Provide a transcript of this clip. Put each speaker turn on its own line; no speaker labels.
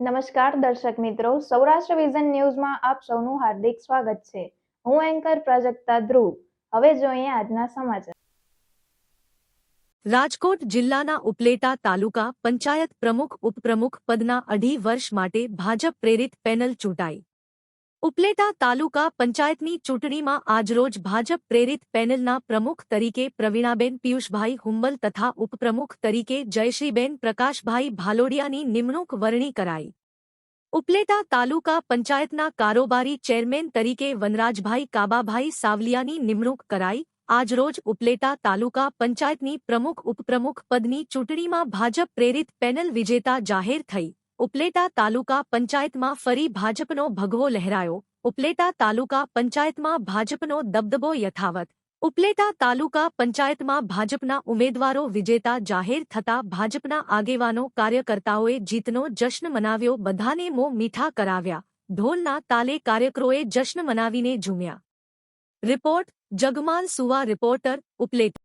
નમસ્કાર દર્શક મિત્રો, સૌરાષ્ટ્ર વિઝન ન્યૂઝમાં આપ સૌનું હાર્દિક સ્વાગત છે. હું એન્કર પ્રાજક્તા ધ્રુવ. હવે જોઈએ આજના સમાચાર.
રાજકોટ જિલ્લાના ઉપલેટા તાલુકા પંચાયત પ્રમુખ, ઉપપ્રમુખ પદના અઢી વર્ષ માટે ભાજપ પ્રેરિત પેનલ ચૂંટાઈ. ઉપલેટા તાલુકા પંચાયતની ચૂંટણીમાં આજરોજ ભાજપ પ્રેરિત પેનલના પ્રમુખ તરીકે પ્રવીણાબેન, પિયુષભાઈ હુંબલ તથા ઉપપ્રમુખ તરીકે જયશ્રીબેન, પ્રકાશભાઈ ભાલોડિયાની નિમણૂક વરણી કરાઈ. ઉપલેટા તાલુકા પંચાયતના કારોબારી ચેરમેન તરીકે વનરાજભાઈ કાબાભાઈ સાવલિયાની નિમણૂક કરાઈ. આજરોજ ઉપલેટા તાલુકા પંચાયતની પ્રમુખ ઉપપ્રમુખ પદની ચૂંટણીમાં ભાજપ પ્રેરિત પેનલ વિજેતા જાહેર થઈ. ઉપલેટા તાલુકા પંચાયતમાં ફરી ભાજપનો ભગવો લહેરાયો. ઉપલેટા તાલુકા પંચાયતમાં ભાજપનો દબદબો યથાવત. ઉપલેટા તાલુકા પંચાયતમાં ભાજપના ઉમેદવારો વિજેતા જાહેર થતા ભાજપના આગેવાનો કાર્યકર્તાઓએ જીતનો જશ્ન મનાવ્યો. બધાને મો મીઠા કરાવ્યા. ઢોલના તાલે કાર્યકરોએ જશ્ન મનાવીને ઝૂમ્યા. રિપોર્ટ, જગમાલ સુવા, રિપોર્ટર, ઉપલેટા.